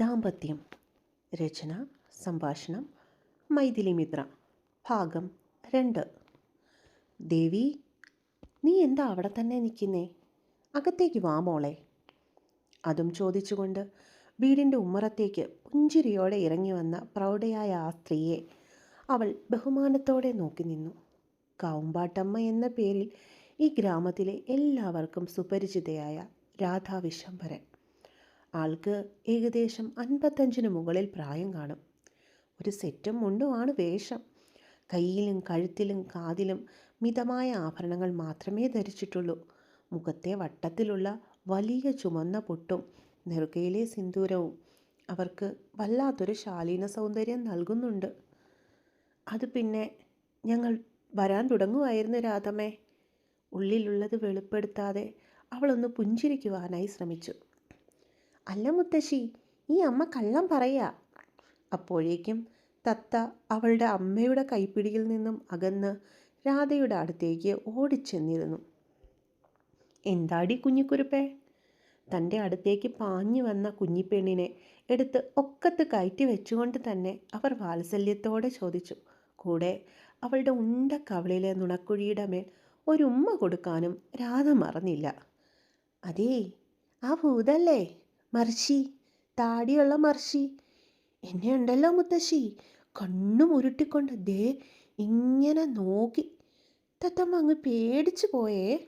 ദാമ്പത്യം രചന സംഭാഷണം മൈഥിലി മിത്ര ഭാഗം രണ്ട്. ദേവി നീ എന്താ അവിടെ തന്നെ നിൽക്കുന്നേ? അകത്തേക്ക് വാ മോളെ. അതും ചോദിച്ചുകൊണ്ട് വീടിന്റെ ഉമ്മറത്തേക്ക് പുഞ്ചിരിയോടെ ഇറങ്ങി വന്ന പ്രൗഢയായ ആ സ്ത്രീയെ അവൾ ബഹുമാനത്തോടെ നോക്കി നിന്നു. കാവുമ്പാട്ടമ്മ എന്ന പേരിൽ ഈ ഗ്രാമത്തിലെ എല്ലാവർക്കും സുപരിചിതയായ രാധാ വിശംഭരൻ ആൾക്ക് ഏകദേശം അൻപത്തഞ്ചിന് മുകളിൽ പ്രായം കാണും. ഒരു സെറ്റും മുണ്ടുമാണ് വേഷം. കയ്യിലും കഴുത്തിലും കാതിലും മിതമായ ആഭരണങ്ങൾ മാത്രമേ ധരിച്ചിട്ടുള്ളൂ. മുഖത്തെ വട്ടത്തിലുള്ള വലിയ ചുമന്ന പൊട്ടും നെറുകയിലെ സിന്ദൂരവും അവർക്ക് വല്ലാത്തൊരു ശാലീന സൗന്ദര്യം നൽകുന്നുണ്ട്. അത് പിന്നെ ഞങ്ങൾ വരാൻ തുടങ്ങുമായിരുന്നു രാധമേ ഉള്ളിലുള്ളത് വെളിപ്പെടുത്താതെ അവളൊന്ന് പുഞ്ചിരിക്കുവാനായി ശ്രമിച്ചു. അല്ല മുത്തശ്ശി ഈ അമ്മ കള്ളം പറയാ. അപ്പോഴേക്കും തത്ത അവളുടെ അമ്മയുടെ കൈപ്പിടിയിൽ നിന്നും അകന്ന് രാധയുടെ അടുത്തേക്ക് ഓടിച്ചെന്നിരുന്നു. എന്താടി കുഞ്ഞിക്കുരുപ്പേ? തന്റെ അടുത്തേക്ക് പാഞ്ഞു വന്ന കുഞ്ഞിപ്പെണ്ണിനെ എടുത്ത് ഒക്കത്ത് കയറ്റി വെച്ചുകൊണ്ട് തന്നെ അവർ വാത്സല്യത്തോടെ ചോദിച്ചു. കൂടെ അവളുടെ ഉണ്ട കവളിലെ നുണക്കുഴിയുടെ മേൽ ഒരു ഉമ്മ കൊടുക്കാനും രാധ മറന്നില്ല. അതേ ആ ഭൂതല്ലേ? മർഷി താടിയുള്ള മർശി. എന്നെ ഉണ്ടല്ലോ മുത്തശ്ശി? കണ്ണും ഉരുട്ടിക്കൊണ്ട് ദേ ഇങ്ങനെ നോക്കി. തത്തമ്മ അങ്ങ് പേടിച്ചു പോയേ.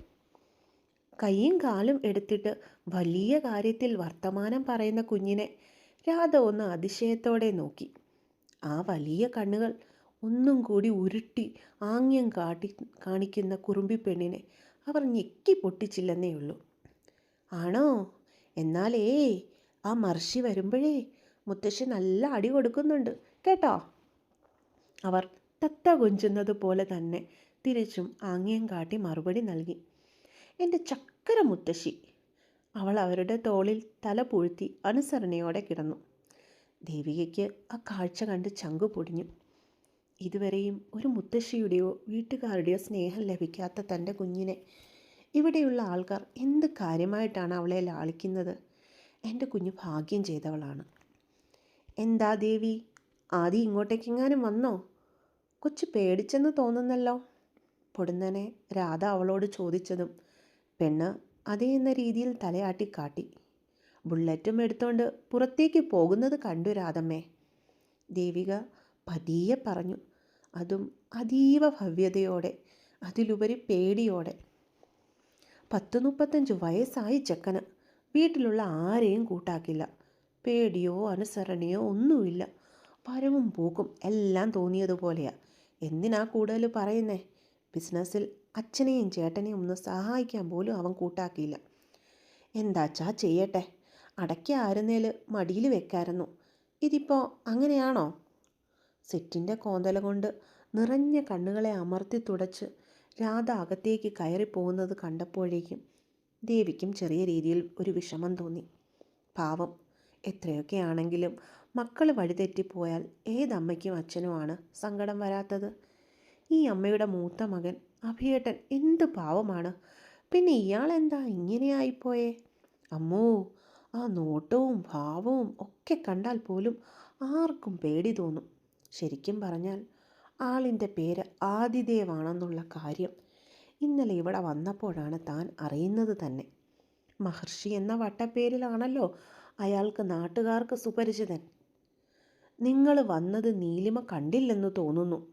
കൈയും കാലും എടുത്തിട്ട് വലിയ കാര്യത്തിൽ വർത്തമാനം പറയുന്ന കുഞ്ഞിനെ രാധ ഒന്ന് അതിശയത്തോടെ നോക്കി. ആ വലിയ കണ്ണുകൾ ഒന്നും കൂടി ഉരുട്ടി ആംഗ്യം കാട്ടി കാണിക്കുന്ന കുറുമ്പി പെണ്ണിനെ അവർ ഞെക്കി പൊട്ടിച്ചില്ലെന്നേ ഉള്ളൂ ആണോ? എന്നാലേ ആ മർഷി വരുമ്പോഴേ മുത്തശ്ശി നല്ല അടി കൊടുക്കുന്നുണ്ട് കേട്ടോ? അവർ തത്ത കൊഞ്ചുന്നത് പോലെ തന്നെ തിരിച്ചും ആംഗ്യം കാട്ടി മറുപടി നൽകി. എന്റെ ചക്കര മുത്തശ്ശി അവൾ അവരുടെ തോളിൽ തല പൂഴ്ത്തി അനുസരണയോടെ കിടന്നു. ദേവികയ്ക്ക് ആ കാഴ്ച കണ്ട് ചങ്കു പൊടിഞ്ഞു. ഇതുവരെയും ഒരു മുത്തശ്ശിയുടെയോ വീട്ടുകാരുടെയോ സ്നേഹം ലഭിക്കാത്ത തന്റെ കുഞ്ഞിനെ ഇവിടെയുള്ള ആൾക്കാർ എന്ത് കാര്യമായിട്ടാണ് അവളെ ലാളിക്കുന്നത്? എന്റെ കുഞ്ഞ് ഭാഗ്യം ചെയ്തവളാണ്. എന്താ ദേവി? ആദ്യം ഇങ്ങോട്ടേക്കെങ്ങാനും വന്നോ? കൊച്ചു പേടിച്ചെന്ന് തോന്നുന്നല്ലോ. പൊടുന്നനെ രാധ അവളോട് ചോദിച്ചതും പെണ്ണ് അതേ എന്ന രീതിയിൽ തലയാട്ടി കാട്ടി. ബുള്ളറ്റും എടുത്തുകൊണ്ട് പുറത്തേക്ക് പോകുന്നത് കണ്ടു രാധമ്മേ. ദേവിക പതിയെ പറഞ്ഞു. അതും അതീവ ഭവ്യതയോടെ അതിലുപരി പേടിയോടെ. പത്ത് മുപ്പത്തഞ്ച് വയസ്സായി ചെക്കന്. വീട്ടിലുള്ള ആരെയും കൂട്ടാക്കില്ല. പേടിയോ അനുസരണയോ ഒന്നുമില്ല. വരവും പോക്കും എല്ലാം തോന്നിയതുപോലെയാ. എന്തിനാ കൂടുതൽ പറയുന്നേ? ബിസിനസ്സിൽ അച്ഛനെയും ചേട്ടനെയും ഒന്ന് സഹായിക്കാൻ പോലും അവൻ കൂട്ടാക്കിയില്ല. എന്താച്ചാ ചെയ്യട്ടെ? അടയ്ക്ക ആരുന്നേൽ മടിയിൽ വെക്കായിരുന്നു. ഇതിപ്പോൾ അങ്ങനെയാണോ? സെറ്റിന്റെ കോന്തല കൊണ്ട് നിറഞ്ഞ കണ്ണുകളെ അമർത്തി തുടച്ച് രാധ അകത്തേക്ക് കയറിപ്പോകുന്നത് കണ്ടപ്പോഴേക്കും ദേവിക്കും ചെറിയ രീതിയിൽ ഒരു വിഷമം തോന്നി. പാവം എത്രയൊക്കെ ആണെങ്കിലും മക്കൾ വഴിതെറ്റിപ്പോയാൽ ഏതമ്മയ്ക്കും അച്ഛനുമാണ് സങ്കടം വരാത്തത്? ഈ അമ്മയുടെ മൂത്ത മകൻ അഭിയേട്ടൻ എന്ത് പാവമാണ്? പിന്നെ ഇയാളെന്താ ഇങ്ങനെയായിപ്പോയേ? അമ്മോ ആ നോട്ടവും ഭാവവും ഒക്കെ കണ്ടാൽ പോലും ആർക്കും പേടി തോന്നും. ശരിക്കും പറഞ്ഞാൽ ആളിന്റെ പേര് ആദിദേവാണെന്നുള്ള കാര്യം ഇന്നലെ ഇവിടെ വന്നപ്പോഴാണ് താൻ അറിയുന്നത് തന്നെ. മഹർഷി എന്ന വട്ടപ്പേരിലാണല്ലോ അയാൾക്ക് നാട്ടുകാർക്ക് സുപരിചിതൻ. നിങ്ങൾ വന്നത് നീലിമ കണ്ടില്ലെന്ന് തോന്നുന്നു.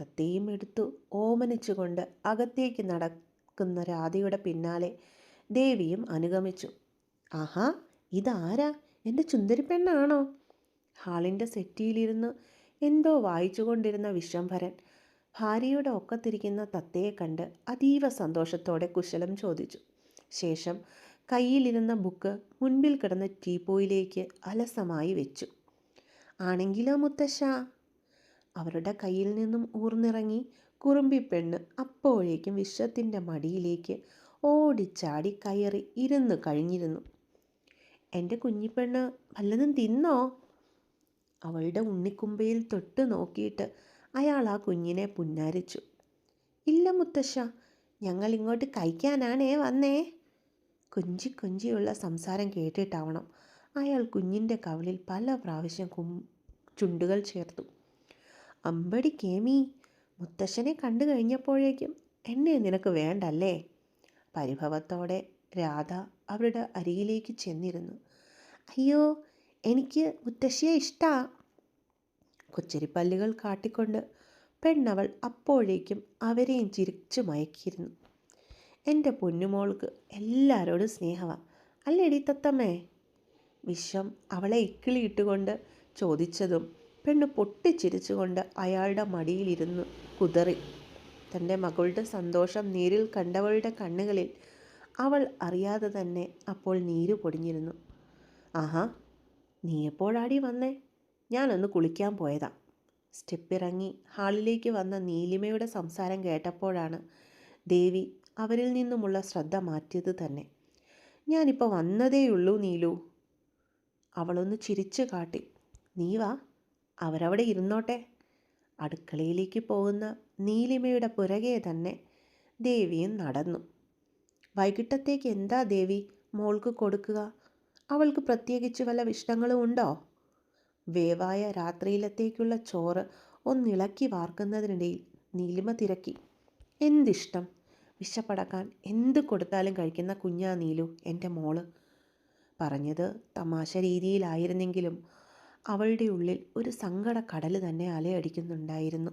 തത്തേയും എടുത്തു ഓമനിച്ചുകൊണ്ട് അകത്തേക്ക് നടക്കുന്ന രാധയുടെ പിന്നാലെ ദേവിയും അനുഗമിച്ചു. ആഹാ ഇതാരാ? എന്റെ ചുന്ദരിപ്പെണ്ണാണോ? ഹാളിന്റെ സെറ്റിയിലിരുന്ന് എന്തോ വായിച്ചുകൊണ്ടിരുന്ന വിശ്വംഭരൻ ഭാര്യയുടെ ഒക്കത്തിരിക്കുന്ന തത്തയെ കണ്ട് അതീവ സന്തോഷത്തോടെ കുശലം ചോദിച്ചു. ശേഷം കയ്യിലിരുന്ന ബുക്ക് മുൻപിൽ കിടന്ന ടീപ്പോയിലേക്ക് അലസമായി വെച്ചു. ആണെങ്കിലോ മുത്തശ്ശ? അവരുടെ കയ്യിൽ നിന്നും ഊർന്നിറങ്ങി കുറുമ്പി പെണ്ണ് അപ്പോഴേക്കും വിശ്വത്തിന്റെ മടിയിലേക്ക് ഓടിച്ചാടി കയറി ഇരുന്ന് കഴിഞ്ഞിരുന്നു. എന്റെ കുഞ്ഞിപ്പെണ്ണ് വല്ലതും തിന്നോ? അവളുടെ ഉണ്ണിക്കുമ്പയിൽ തൊട്ട് നോക്കിയിട്ട് അയാൾ ആ കുഞ്ഞിനെ പുന്നാരിച്ചു. ഇല്ല മുത്തശ്ശ ഞങ്ങൾ ഇങ്ങോട്ട് കഴിക്കാനാണേ വന്നേ. കൊഞ്ചി കൊഞ്ചിയുള്ള സംസാരം കേട്ടിട്ടാവണം. അയാൾ കുഞ്ഞിന്റെ കവിളിൽ പല പ്രാവശ്യം കും ചുണ്ടുകൾ ചേർത്തു. അമ്പടി കേമി മുത്തശ്ശനെ കണ്ടു കഴിഞ്ഞപ്പോഴേക്കും എന്നെ നിനക്ക് വേണ്ടല്ലേ? പരിഭവത്തോടെ രാധ അവരുടെ അരികിലേക്ക് ചെന്നിരുന്നു. അയ്യോ എനിക്ക് മുത്തശ്ശിയെ ഇഷ്ടാ. കൊച്ചരിപ്പല്ലുകൾ കാട്ടിക്കൊണ്ട് പെണ്ണവൾ അപ്പോഴേക്കും അവരെയും ചിരിച്ചു മയക്കിയിരുന്നു. എന്റെ പൊന്നുമോൾക്ക് എല്ലാവരോടും സ്നേഹമാണ് അല്ലേടി തത്തമ്മേ? വിശ്വം അവളെ ഇക്കിളിയിട്ടുകൊണ്ട് ചോദിച്ചതും പെണ്ണ് പൊട്ടിച്ചിരിച്ചുകൊണ്ട് അയാളുടെ മടിയിലിരുന്ന് കുതറി. തന്റെ മകളുടെ സന്തോഷം നീരിൽ കണ്ടവളുടെ കണ്ണുകളിൽ അവൾ അറിയാതെ തന്നെ അപ്പോൾ നീര് പൊടിഞ്ഞിരുന്നു. ആഹാ നീ എപ്പോഴാടി വന്നേ? ഞാനൊന്ന് കുളിക്കാൻ പോയതാ. സ്റ്റെപ്പിറങ്ങി ഹാളിലേക്ക് വന്ന നീലിമയുടെ സംസാരം കേട്ടപ്പോഴാണ് ദേവി അവരിൽ നിന്നുമുള്ള ശ്രദ്ധ മാറ്റിയത് തന്നെ. ഞാനിപ്പോൾ വന്നതേയുള്ളൂ നീലു. അവളൊന്ന് ചിരിച്ചു കാട്ടി. നീ വാ അവരവിടെ ഇരുന്നോട്ടെ. അടുക്കളയിലേക്ക് പോകുന്ന നീലിമയുടെ പുറകെ തന്നെ ദേവിയും നടന്നു. വൈകിട്ടത്തേക്ക് എന്താ ദേവി മോൾക്ക് കൊടുക്കുക? അവൾക്ക് പ്രത്യേകിച്ച് വല്ല ഇഷ്ടങ്ങളും ഉണ്ടോ? വേവായ രാത്രിയിലത്തേക്കുള്ള ചോറ് ഒന്നിളക്കി വാർക്കുന്നതിനിടയിൽ നീലിമ തിരക്കി. എന്തിഷ്ടം? വിശപ്പടക്കാൻ എന്ത് കൊടുത്താലും കഴിക്കുന്ന കുഞ്ഞാ നീലു എന്റെ മോൾ പറഞ്ഞത് തമാശ രീതിയിലായിരുന്നെങ്കിലും അവളുടെ ഉള്ളിൽ ഒരു സങ്കട കടൽ തന്നെ അലയടിക്കുന്നുണ്ടായിരുന്നു.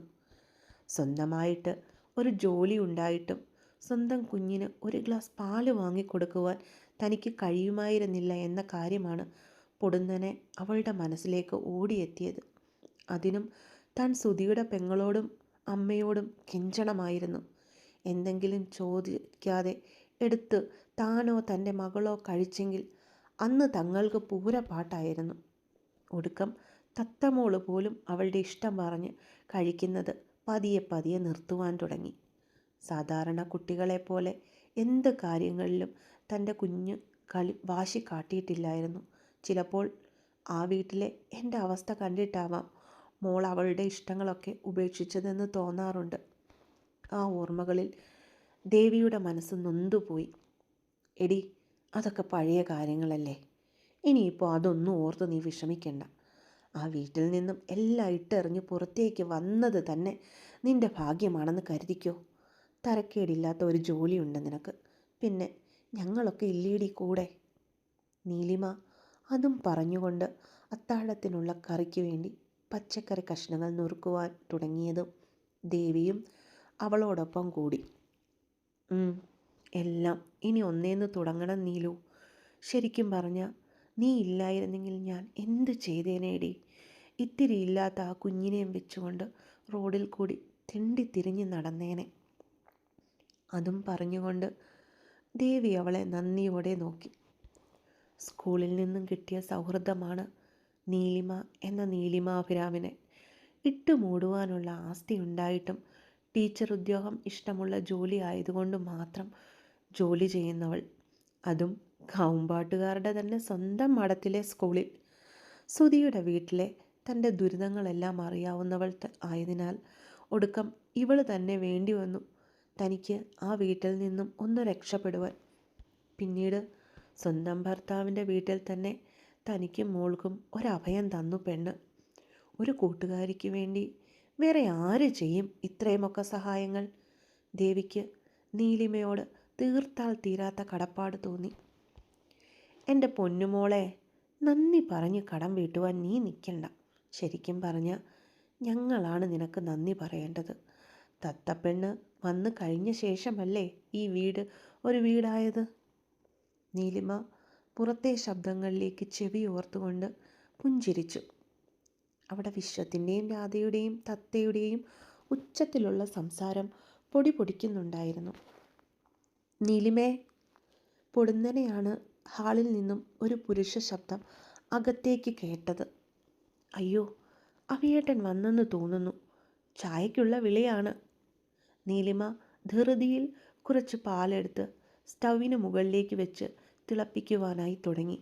സ്വന്തമായിട്ട് ഒരു ജോലി ഉണ്ടായിട്ടും സ്വന്തം കുഞ്ഞിന് ഒരു ഗ്ലാസ് പാൽ വാങ്ങിക്കൊടുക്കുവാൻ തനിക്ക് കഴിയുമായിരുന്നില്ല എന്ന കാര്യമാണ് പൊടുന്നനെ അവളുടെ മനസ്സിലേക്ക് ഓടിയെത്തിയത്. അതിനും താൻ സുധിയുടെ പെങ്ങളോടും അമ്മയോടും കിഞ്ചണമായിരുന്നു. എന്തെങ്കിലും ചോദിക്കാതെ എടുത്ത് താനോ തന്റെ മകളോ കഴിച്ചെങ്കിൽ അന്ന് തങ്ങൾക്ക് പൂരപ്പാട്ടായിരുന്നു. ഒടുക്കം തത്തമോൾ പോലും അവളുടെ ഇഷ്ടം പറഞ്ഞ് കഴിക്കുന്നത് പതിയെ പതിയെ നിർത്തുവാൻ തുടങ്ങി. സാധാരണ കുട്ടികളെപ്പോലെ എന്ത് കാര്യങ്ങളിലും തന്റെ കുഞ്ഞ് കളി വാശി കാട്ടിയിട്ടില്ലായിരുന്നു. ചിലപ്പോൾ ആ വീട്ടിലെ എന്റെ അവസ്ഥ കണ്ടിട്ടാവാം മോൾ അവളുടെ ഇഷ്ടങ്ങളൊക്കെ ഉപേക്ഷിച്ചതെന്ന് തോന്നാറുണ്ട്. ആ ഓർമ്മകളിൽ ദേവിയുടെ മനസ്സ് നൊന്തുപോയി. എടി അതൊക്കെ പഴയ കാര്യങ്ങളല്ലേ? ഇനിയിപ്പോൾ അതൊന്നും ഓർത്ത് നീ വിഷമിക്കണ്ട. ആ വീട്ടിൽ നിന്നും എല്ലാം ഇട്ടെറിഞ്ഞ് പുറത്തേക്ക് വന്നത് തന്നെ നിന്റെ ഭാഗ്യമാണെന്ന് കരുതിക്കോ. തരക്കേടില്ലാത്ത ഒരു ജോലിയുണ്ട് നിനക്ക്. പിന്നെ ഞങ്ങളൊക്കെ ഇല്ലേടി കൂടെ? നീലിമ അതും പറഞ്ഞുകൊണ്ട് അത്താഴത്തിനുള്ള കറിക്ക് വേണ്ടി പച്ചക്കറി കഷ്ണങ്ങൾ നുറുക്കുവാൻ തുടങ്ങിയതും ദേവിയും അവളോടൊപ്പം കൂടി. എല്ലാം ഇനി ഒന്നേന്ന് തുടങ്ങണം നീലു. ശരിക്കും പറഞ്ഞാൽ നീ ഇല്ലായിരുന്നെങ്കിൽ ഞാൻ എന്ത് ചെയ്തേനേടി? ഇത്തിരി ഇല്ലാത്ത ആ കുഞ്ഞിനെയും വെച്ചുകൊണ്ട് റോഡിൽ കൂടി തെണ്ടി തിരിഞ്ഞ് നടന്നേനെ. അതും പറഞ്ഞുകൊണ്ട് ദേവി അവളെ നന്ദിയോടെ നോക്കി. സ്കൂളിൽ നിന്നും കിട്ടിയ സൗഹൃദമാണ് നീലിമ എന്ന നീലിമാഭിരാമിനെ ഇട്ടു മൂടുവാനുള്ള ആസ്തി ഉണ്ടായിട്ടും ടീച്ചർ ഉദ്യോഗം ഇഷ്ടമുള്ള ജോലി ആയതുകൊണ്ട് മാത്രം ജോലി ചെയ്യുന്നവൾ. അതും കാവുമ്പാട്ടുകാരുടെ തന്നെ സ്വന്തം മഠത്തിലെ സ്കൂളിൽ. സുധിയുടെ വീട്ടിലെ തന്റെ ദുരിതങ്ങളെല്ലാം അറിയാവുന്നവൾ ആയതിനാൽ ഒടുക്കം ഇവൾ തന്നെ വേണ്ടി വന്നു. തനിക്ക് ആ വീട്ടിൽ നിന്നും ഒന്ന് രക്ഷപ്പെടുവാൻ. പിന്നീട് സ്വന്തം ഭർത്താവിന്റെ വീട്ടിൽ തന്നെ തനിക്കും മോൾക്കും ഒരഭയം തന്നു പെണ്ണ്. ഒരു കൂട്ടുകാരിക്ക് വേണ്ടി വേറെ ആര് ചെയ്യും ഇത്രയുമൊക്കെ സഹായങ്ങൾ? ദേവിക്ക് നീലിമയോട് തീർത്താൽ തീരാത്ത കടപ്പാട് തോന്നി. എന്റെ പൊന്നുമോളെ നന്ദി പറഞ്ഞ് കടം വീട്ടുവാൻ നീ നിൽക്കണ്ട. ശരിക്കും പറഞ്ഞ ഞങ്ങളാണ് നിനക്ക് നന്ദി പറയേണ്ടത്. തത്തപ്പെണ്ണ് വന്നു കഴിഞ്ഞ ശേഷമല്ലേ ഈ വീട് ഒരു വീടായത്? നീലിമ പുറത്തെ ശബ്ദങ്ങളിലേക്ക് ചെവി ഓർത്തുകൊണ്ട് പുഞ്ചിരിച്ചു. അവിടെ വിശ്വത്തിന്റെയും രാധയുടെയും തത്തയുടെയും ഉച്ചത്തിലുള്ള സംസാരം പൊടി പൊടിക്കുന്നുണ്ടായിരുന്നു. നീലിമേ പൊടുന്നനെയാണ് ഹാളിൽ നിന്നും ഒരു പുരുഷ ശബ്ദം അകത്തേക്ക് കേട്ടത്. അയ്യോ അവിയേട്ടൻ വന്നെന്ന് തോന്നുന്നു. ചായക്കുള്ള വിളിയാണ്. നീലിമ ധൃതിയിൽ കുറച്ച് പാലെടുത്ത് സ്റ്റൗവിന് മുകളിലേക്ക് വെച്ച് തിളപ്പിക്കുവാനായി തുടങ്ങി.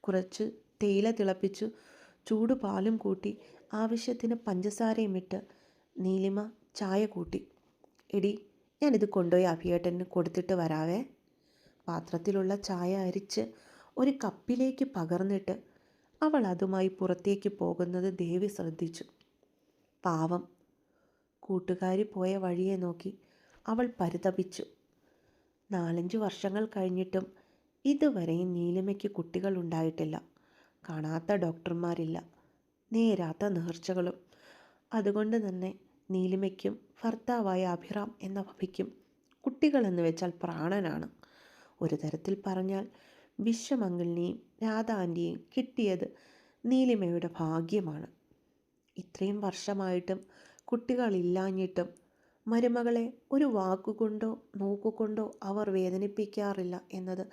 കുറച്ച് തേയില തിളപ്പിച്ചു ചൂട് പാലും കൂട്ടി ആവശ്യത്തിന് പഞ്ചസാരയും ഇട്ട് നീലിമ ചായ കൂട്ടി. എടി ഞാനിത് കൊണ്ടുപോയി അഭിയേട്ടന് കൊടുത്തിട്ട് വരാവേ. പാത്രത്തിലുള്ള ചായ അരിച്ച് ഒരു കപ്പിലേക്ക് പകർന്നിട്ട് അവൾ അതുമായി പുറത്തേക്ക് പോകുന്നത് ദേവി ശ്രദ്ധിച്ചു. പാവം. കൂട്ടുകാരി പോയ വഴിയെ നോക്കി അവൾ പരിതപിച്ചു. നാലഞ്ച് വർഷങ്ങൾ കഴിഞ്ഞിട്ടും ഇതുവരെയും നീലിമയ്ക്ക് കുട്ടികൾ ഉണ്ടായിട്ടില്ല. കാണാത്ത ഡോക്ടർമാരില്ല. നേരാത്ത നേർച്ചകളും. അതുകൊണ്ട് തന്നെ നീലിമയ്ക്കും ഭർത്താവായ അഭിറാം എന്ന വഭിക്കും കുട്ടികളെന്ന് വെച്ചാൽ പ്രാണനാണ്. ഒരു തരത്തിൽ പറഞ്ഞാൽ വിശ്വമംഗലിനെയും രാധ ആന്റിയെയും കിട്ടിയത് നീലിമയുടെ ഭാഗ്യമാണ്. ഇത്രയും വർഷമായിട്ടും കുട്ടികളില്ലാഞ്ഞിട്ടും മരുമകളെ ഒരു വാക്കുകൊണ്ടോ നോക്കുകൊണ്ടോ അവർ വേദനിപ്പിക്കാറില്ല എന്നത്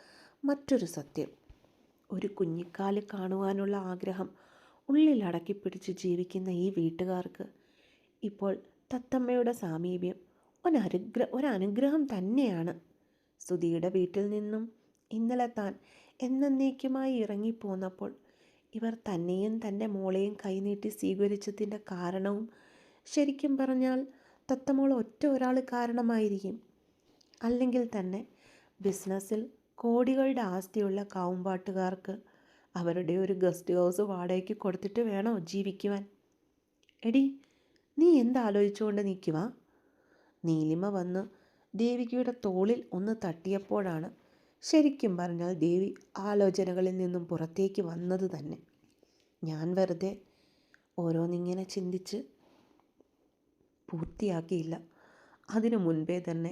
മറ്റൊരു സത്യം. ഒരു കുഞ്ഞിക്കാൽ കാണുവാനുള്ള ആഗ്രഹം ഉള്ളിലടക്കി പിടിച്ച് ജീവിക്കുന്ന ഈ വീട്ടുകാർക്ക് ഇപ്പോൾ തത്തമ്മയുടെ സാമീപ്യം ഒരനുഗ്ര ഒരനുഗ്രഹം തന്നെയാണ്. സ്തുതിയുടെ വീട്ടിൽ നിന്നും ഇന്നലെ താൻ എന്നേക്കുമായി ഇറങ്ങിപ്പോന്നപ്പോൾ ഇവർ തന്നെയും തന്റെ മോളെയും കൈനീട്ടി സ്വീകരിച്ചതിന്റെ കാരണവും ശരിക്കും പറഞ്ഞാൽ തത്തമോൾ ഒറ്റ ഒരാൾ കാരണമായിരിക്കും. അല്ലെങ്കിൽ തന്നെ ബിസിനസ്സിൽ കോടികളുടെ ആസ്തിയുള്ള കാവുമ്പാട്ടുകാർക്ക് അവരുടെ ഒരു ഗസ്റ്റ് ഹൗസ് വാടകയ്ക്ക് കൊടുത്തിട്ട് വേണോ ജീവിക്കുവാൻ? എടി നീ എന്താലോചിച്ചുകൊണ്ട് നിൽക്കുക നീലിമ വന്ന് ദേവികയുടെ തോളിൽ ഒന്ന് തട്ടിയപ്പോഴാണ് ശരിക്കും പറഞ്ഞാൽ ദേവി ആലോചനകളിൽ നിന്നും പുറത്തേക്ക് വന്നത് തന്നെ. ഞാൻ വെറുതെ ഓരോന്നിങ്ങനെ ചിന്തിച്ച് പൂർത്തിയാക്കിയില്ല. അതിനു മുൻപേ തന്നെ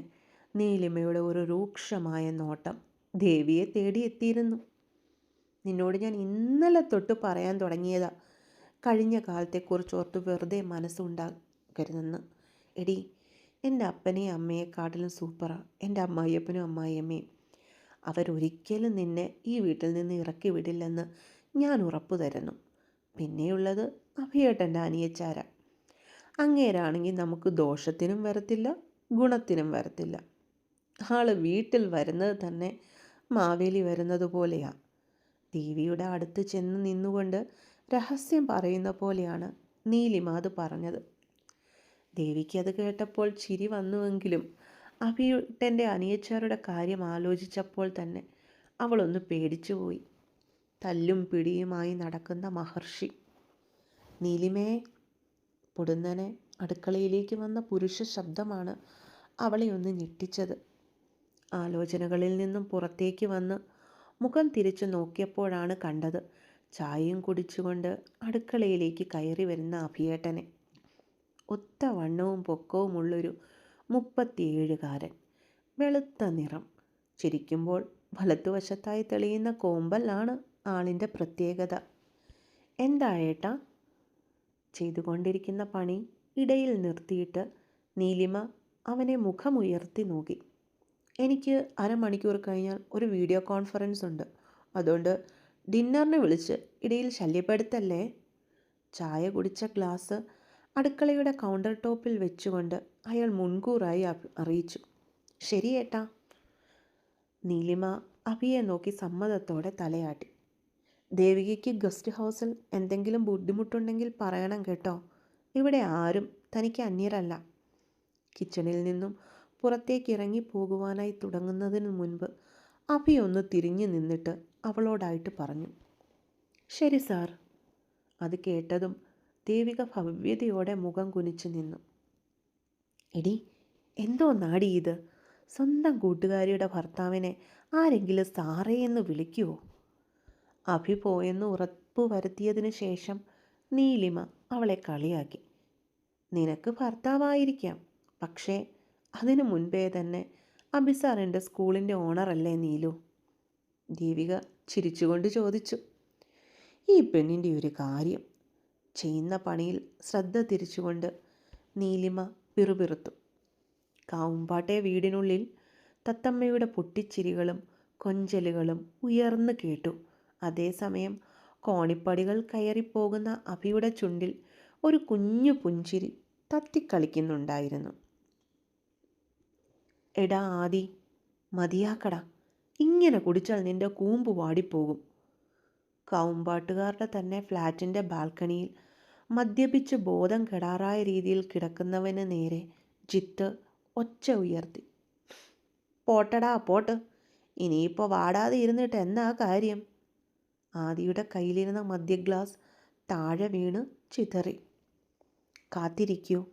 നീലിമയുടെ ഒരു രൂക്ഷമായ നോട്ടം ദേവിയെ തേടിയെത്തിയിരുന്നു. നിന്നോട് ഞാൻ ഇന്നലെ തൊട്ട് പറയാൻ തുടങ്ങിയതാ. കഴിഞ്ഞ കാലത്തെക്കുറിച്ച് ഓർത്ത് വെറുതെ മനസ്സുണ്ടാക്കരുതെന്ന് എടി എന്റെ അപ്പനെയും അമ്മയെക്കാട്ടിലും സൂപ്പറാണ് എന്റെ അമ്മായിയപ്പനും അമ്മായിയമ്മയും. അവരൊരിക്കലും നിന്നെ ഈ വീട്ടിൽ നിന്ന് ഇറക്കി വിടില്ലെന്ന് ഞാൻ ഉറപ്പു തരുന്നു പിന്നെയുള്ളത് അഭിയേട്ടന്റെ അനിയച്ചാര. അങ്ങേരാണെങ്കിൽ നമുക്ക് ദോഷത്തിനും വരത്തില്ല ഗുണത്തിനും വരത്തില്ല. ആൾ വീട്ടിൽ വരുന്നത് തന്നെ മാവേലി വരുന്നത് പോലെയാണ് ദേവിയുടെ അടുത്ത് ചെന്ന് നിന്നുകൊണ്ട് രഹസ്യം പറയുന്ന പോലെയാണ് നീലിമ അത് പറഞ്ഞത്. ദേവിക്ക് അത് കേട്ടപ്പോൾ ചിരി വന്നുവെങ്കിലും അഭിയുട്ടന്റെ അനിയച്ചാരുടെ കാര്യം ആലോചിച്ചപ്പോൾ തന്നെ അവളൊന്ന് പേടിച്ചുപോയി. തല്ലും പിടിയുമായി നടക്കുന്ന മഹർഷി നീലിമേ പൊടുന്നനെ അടുക്കളയിലേക്ക് വന്ന പുരുഷ ശബ്ദമാണ് അവളെ ഒന്ന് ഞെട്ടിച്ചത്. ആലോചനകളിൽ നിന്നും പുറത്തേക്ക് വന്ന് മുഖം തിരിച്ചു നോക്കിയപ്പോഴാണ് കണ്ടത് ചായയും കുടിച്ചുകൊണ്ട് അടുക്കളയിലേക്ക് കയറി വരുന്ന അഭിയേട്ടനെ. ഒത്ത വണ്ണവും പൊക്കവുമുള്ളൊരു മുപ്പത്തിയേഴുകാരൻ. വെളുത്ത നിറം. ചിരിക്കുമ്പോൾ വലത്തുവശത്തായി തെളിയുന്ന കോമ്പലാണ് ആളിന്റെ പ്രത്യേകത. എന്താ ഏട്ടാ? ചെയ്തുകൊണ്ടിരിക്കുന്ന പണി ഇടയിൽ നിർത്തിയിട്ട് നീലിമ അവനെ മുഖമുയർത്തി നോക്കി. എനിക്ക് അരമണിക്കൂർ കഴിഞ്ഞാൽ ഒരു വീഡിയോ കോൺഫറൻസ് ഉണ്ട്. അതുകൊണ്ട് ഡിന്നറിന് വിളിച്ച് ഇടയിൽ ശല്യപ്പെടുത്തല്ലേ? ചായ കുടിച്ച ഗ്ലാസ് അടുക്കളയുടെ കൗണ്ടർ ടോപ്പിൽ വെച്ചുകൊണ്ട് അയാൾ മുൻകൂറായി അറിയിച്ചു. ശരി നീലിമ അഭിയെ നോക്കി സമ്മതത്തോടെ തലയാട്ടി. ദേവികയ്ക്ക് ഗസ്റ്റ് ഹൗസിൽ എന്തെങ്കിലും ബുദ്ധിമുട്ടുണ്ടെങ്കിൽ പറയണം കേട്ടോ. ഇവിടെ ആരും തനിക്ക് അന്യരല്ല. കിച്ചണിൽ നിന്നും പുറത്തേക്ക് ഇറങ്ങി പോകുവാനായി തുടങ്ങുന്നതിന് മുൻപ് അഭി ഒന്ന് തിരിഞ്ഞു നിന്നിട്ട് അവളോടായിട്ട് പറഞ്ഞു. ശരി സാർ. അത് കേട്ടതും ദേവിക ഭവ്യതയോടെ മുഖം കുനിച്ചു നിന്നു. എടി എന്തോ നാടി ഇത്? സ്വന്തം കൂട്ടുകാരിയുടെ ഭർത്താവിനെ ആരെങ്കിലും സാറേ എന്ന് വിളിക്കുമോ അഭി പോയെന്ന് ഉറപ്പ് വരുത്തിയതിന് ശേഷം നീലിമ അവളെ കളിയാക്കി. നിനക്ക് ഭർത്താവായിരിക്കാം. പക്ഷേ അതിനു മുൻപേ തന്നെ അഭിസാറിന്റെ സ്കൂളിന്റെ ഓണറല്ലേ നീലു? ദീപിക ചിരിച്ചുകൊണ്ട് ചോദിച്ചു. ഈ പെണ്ണിന്റെ ഒരു കാര്യം. ചെയ്യുന്ന പണിയിൽ ശ്രദ്ധ തിരിച്ചുകൊണ്ട് നീലിമ പിറുപിറുത്തു. കാവുമ്പാട്ടെ വീടിനുള്ളിൽ തത്തമ്മയുടെ പൊട്ടിച്ചിരികളും കൊഞ്ചലുകളും ഉയർന്നു കേട്ടു. അതേസമയം കോണിപ്പടികൾ കയറിപ്പോകുന്ന അഭിയുടെ ചുണ്ടിൽ ഒരു കുഞ്ഞു പുഞ്ചിരി തത്തിക്കളിക്കുന്നുണ്ടായിരുന്നു എടാ ആദി മതിയാക്കട. ഇങ്ങനെ കുടിച്ചാൽ നിന്റെ കൂമ്പ് വാടിപ്പോകും. കൗമ്പാട്ടുകാരുടെ തന്നെ ഫ്ലാറ്റിന്റെ ബാൽക്കണിയിൽ മദ്യപിച്ച് ബോധം കെടാറായ രീതിയിൽ കിടക്കുന്നവന് നേരെ ജിത്ത് ഒച്ച ഉയർത്തി. പോട്ടടാ പോട്ട്. ഇനിയിപ്പോൾ വാടാതെ ഇരുന്നിട്ട് എന്നാ കാര്യം? ആദിയുടെ കയ്യിലിരുന്ന മദ്യഗ്ലാസ് താഴെ വീണ് ചിതറി. കാത്തിരിക്കൂ.